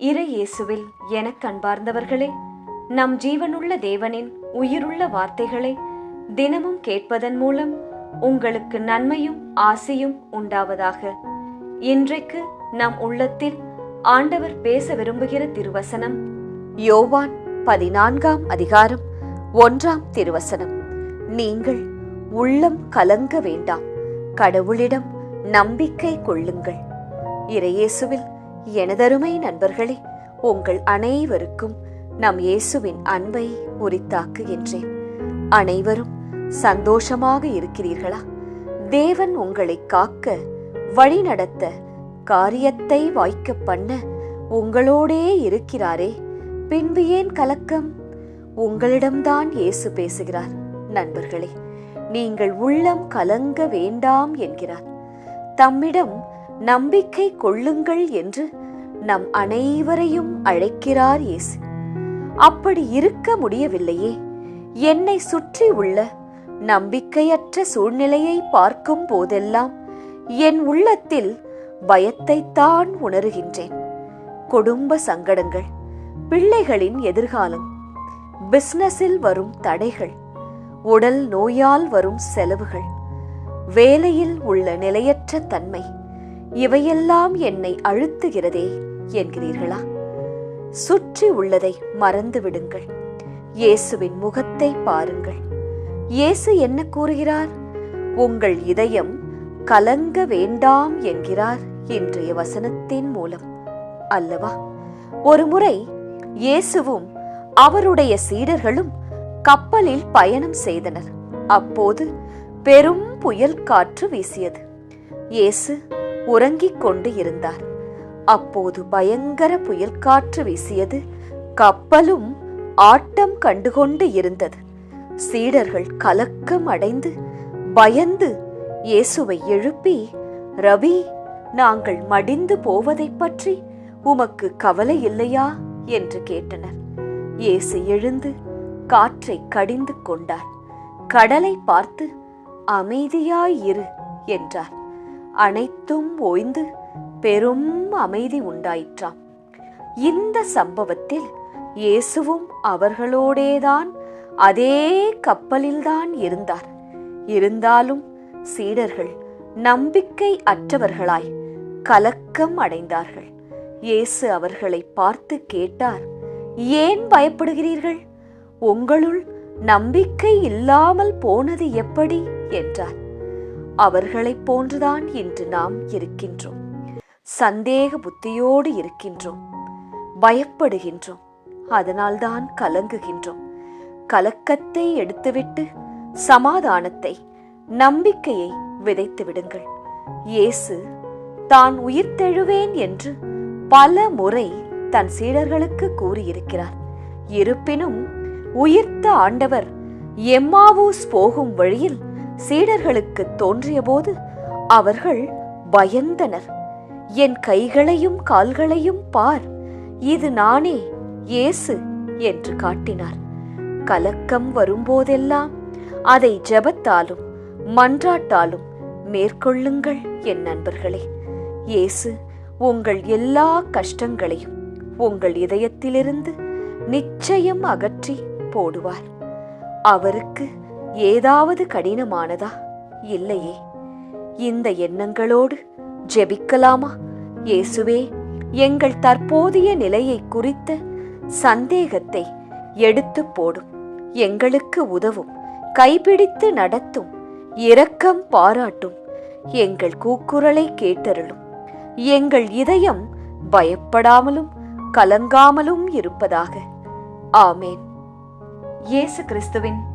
இறை இயேசுவில் எனக் கண்பார்ந்தவர்களே நம் ஜீவனுள்ள தேவனின் உயிருள்ள வார்த்தைகளை தினமும் கேட்பதன் மூலம் உங்களுக்கு நன்மையும் ஆசையும் உண்டாவதாக. இன்றைக்கு நம் உள்ளத்தில் ஆண்டவர் பேச விரும்புகிற திருவசனம் யோவான் பதினான்காம் அதிகாரம் ஒன்றாம் திருவசனம். நீங்கள் உள்ளம் கலங்க வேண்டாம் கடவுளிடம் நம்பிக்கை கொள்ளுங்கள். இறையேசுவில் எனதருமை நண்பர்களே உங்கள் அனைவருக்கும் நம் இயேசுவின் அன்பை உரித்தாக்குகின்றேன் அனைவரும் சந்தோஷமாக இருக்கிறீர்களா? தேவன் உங்களை காக்க வழிநடத்த காரியத்தை வாய்க்க பண்ண உங்களோடே இருக்கிறாரே. பின்பு ஏன் கலக்கம்? உங்களிடம்தான் இயேசு பேசுகிறார். நண்பர்களே நீங்கள் உள்ளம் கலங்க வேண்டாம் என்கிறார். தம்மிடம் நம்பிக்கை கொள்ளுங்கள் என்று நம் அனைவரையும் அழைக்கிறார் இயேசு. அப்படி இருக்க முடியவில்லையே. என்னை சுற்றி உள்ள நம்பிக்கையற்ற சூழ்நிலையை பார்க்கும் போதெல்லாம் என் உள்ளத்தில் பயத்தைத்தான் உணர்கின்றேன். குடும்ப சங்கடங்கள் பிள்ளைகளின் எதிர்காலம் பிசினஸில் வரும் தடைகள் உடல் நோயால் வரும் செலவுகள் வேலையில் உள்ள நிலையற்ற தன்மை இவையெல்லாம் என்னை அழுத்துகிறதே என்கிறீர்களா? சுற்றி உள்ளதை மறந்து விடுங்கள். இயேசுவின் முகத்தை பாருங்கள். இயேசு என்ன கூறுகிறார்? உங்கள் இதயம் கலங்க வேண்டாம் என்கிறார் இன்றைய வசனத்தின் மூலம். அல்லவா? ஒருமுறை இயேசுவும் அவருடைய சீடர்களும் கப்பலில் பயணம் செய்தனர். அப்போது பெரும் புயல் காற்று வீசியது. இயேசு உறங்கிக் கொண்டு இருந்தார். அப்போது பயங்கர புயல் காற்று வீசியது. கப்பலும் ஆட்டம் கண்டுகொண்டு இருந்தது. சீடர்கள் கலக்கம் அடைந்து பயந்து இயேசுவை எழுப்பி ரவி நாங்கள் மடிந்து போவதைப் பற்றி உமக்கு கவலை இல்லையா என்று கேட்டனர். இயேசு எழுந்து காற்றை கடிந்து கொண்டார். கடலை பார்த்து அமைதியாயிரு என்றார். அனைத்தும் ஓய்ந்து பெரும் அமைதி உண்டாயிற்றாம். இந்த சம்பவத்தில் இயேசுவும் அவர்களோடேதான் அதே கப்பலில்தான் இருந்தார். இருந்தாலும் சீடர்கள் நம்பிக்கை அற்றவர்களாய் கலக்கம் அடைந்தார்கள். இயேசு அவர்களை பார்த்து கேட்டார் ஏன் பயப்படுகிறீர்கள்? உங்களுள் நம்பிக்கை இல்லாமல் போனது எப்படி? என்றார். அவர்களைப் போன்றுதான் இன்று நாம் இருக்கின்றோம். சந்தேக புத்தியோடு இருக்கின்றோம். பயப்படுகின்றோம். அதனால்தான் கலங்குகின்றோம். கலக்கத்தை எடுத்துவிட்டு சமாதானத்தை நம்பிக்கையை விதைத்து விடுங்கள். இயேசு தான் உயிர்த்தெழுவேன் என்று பல முறை தன் சீடர்களுக்கு கூறியிருக்கிறார். இருப்பினும் உயிர்த்த ஆண்டவர் எம்மாவூஸ் போகும் வழியில் சீடர்களுக்கு தோன்றியபோது அவர்கள் பயந்தனர். என் கைகளையும் கால்களையும் பார் இது நானே இயேசு என்று காட்டினார். கலக்கம் வரும்போதெல்லாம் அதை ஜெபத்தாலும் மன்றாட்டாலும் மேற்கொள்ளுங்கள் என் நண்பர்களே. இயேசு உங்கள் எல்லா கஷ்டங்களையும் உங்கள் இதயத்திலிருந்து நிச்சயம் அகற்றி போடுவார். அவருக்கு ஏதாவது கடினமானதா? இல்லையே. இந்த எண்ணங்களோடு ஜெபிக்கலாமா? இயேசுவே எங்கள் தற்போதைய நிலையை குறித்த சந்தேகத்தை எடுத்து போடும். எங்களுக்கு உதவும் கைபிடித்து நடத்தும் இரக்கம் பாராட்டும். எங்கள் கூக்குரலை கேட்டருளும். எங்கள் இதயம் பயப்படாமலும் கலங்காமலும் இருப்பதாக. ஆமேன். இயேசு கிறிஸ்துவின்